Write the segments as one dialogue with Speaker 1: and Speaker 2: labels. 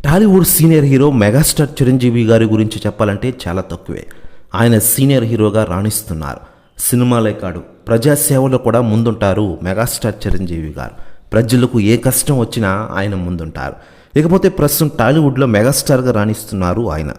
Speaker 1: Tollywood senior hero megastar Chiranjeevi గారి గురించి చెప్పాలంటే చాలా తక్కువే. ఆయన సీనియర్ హీరోగా రాణిస్తున్నారు. సినిమాలే కాదు ప్రజాసేవలో కూడా ముందుంటారు మెగాస్టార్ చిరంజీవి గారు. ప్రజలకు ఏ కష్టం వచ్చినా ఆయన ముందుంటారు. ఇకపోతే ప్రస్తుతం టాలీవుడ్లో మెగాస్టార్గా రాణిస్తున్నారు ఆయన.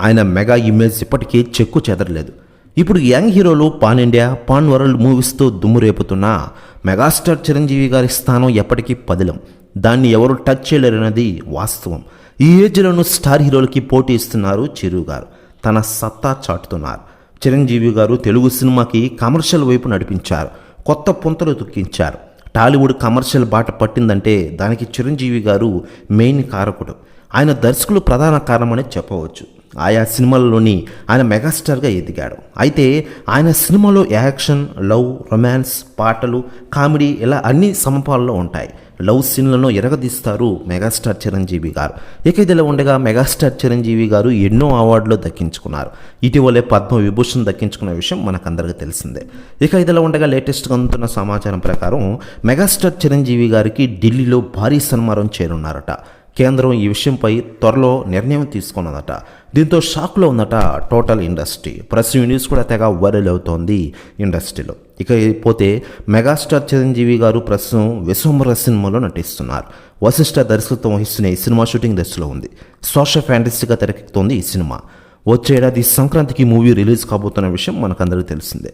Speaker 1: ఆయన మెగా ఇమేజ్ ఇప్పటికీ చెక్కు చెదరలేదు. ఇప్పుడు యంగ్ హీరోలు పాన్ ఇండియా పాన్ వరల్డ్ మూవీస్తో దుమ్ము రేపుతున్న మెగాస్టార్ చిరంజీవి గారి స్థానం ఎప్పటికీ పదిలం. దాన్ని ఎవరు టచ్ చేయలేరన్నది వాస్తవం. ఈ ఏజ్లోనూ స్టార్ హీరోలకి పోటీ ఇస్తున్నారు చిరు గారు. తన సత్తా చాటుతున్నారు. చిరంజీవి గారు తెలుగు సినిమాకి కమర్షియల్ వైపు నడిపించారు. కొత్త పుంతలు తొక్కించారు. టాలీవుడ్ కమర్షియల్ బాట పట్టిందంటే దానికి చిరంజీవి గారు మెయిన్ కారకుడు. ఆయన దర్శకులు ప్రధాన కారణమని చెప్పవచ్చు. ఆయా సినిమాల్లోని ఆయన మెగాస్టార్గా ఎదిగాడు. అయితే ఆయన సినిమాలో యాక్షన్ లవ్ రొమాన్స్ పాటలు కామెడీ ఇలా అన్ని సమపాల్లో ఉంటాయి. లవ్ సీన్లను ఎరగదీస్తారు మెగాస్టార్ చిరంజీవి గారు. ఇక ఇదిలా ఉండగా మెగాస్టార్ చిరంజీవి గారు ఎన్నో అవార్డులు దక్కించుకున్నారు. ఇటీవలే పద్మ విభూషణ్ దక్కించుకున్న విషయం మనకందరికీ తెలిసిందే. ఇక ఇదిలా ఉండగా లేటెస్ట్గా అందుతున్న సమాచారం ప్రకారం మెగాస్టార్ చిరంజీవి గారికి ఢిల్లీలో భారీ సన్మానం చేరున్నారట. కేంద్రం ఈ విషయంపై త్వరలో నిర్ణయం తీసుకున్నదట. దీంతో షాక్లో ఉందట టోటల్ ఇండస్ట్రీ. ప్రెస్ న్యూస్ కూడా తెగ వైరల్ అవుతోంది ఇండస్ట్రీలో. ఇక పోతే మెగాస్టార్ చిరంజీవి గారు ప్రస్తుతం విశ్వంబర సినిమాలో నటిస్తున్నారు. వశిష్ఠ దర్శకత్వం వహిస్తున్న ఈ సినిమా షూటింగ్ దశలో ఉంది. సోషల్ ఫ్యాంటసీగా తెరకెక్కుతోంది ఈ సినిమా. వచ్చే ఏడాది సంక్రాంతికి మూవీ రిలీజ్ కాబోతున్న విషయం మనకందరికీ తెలిసిందే.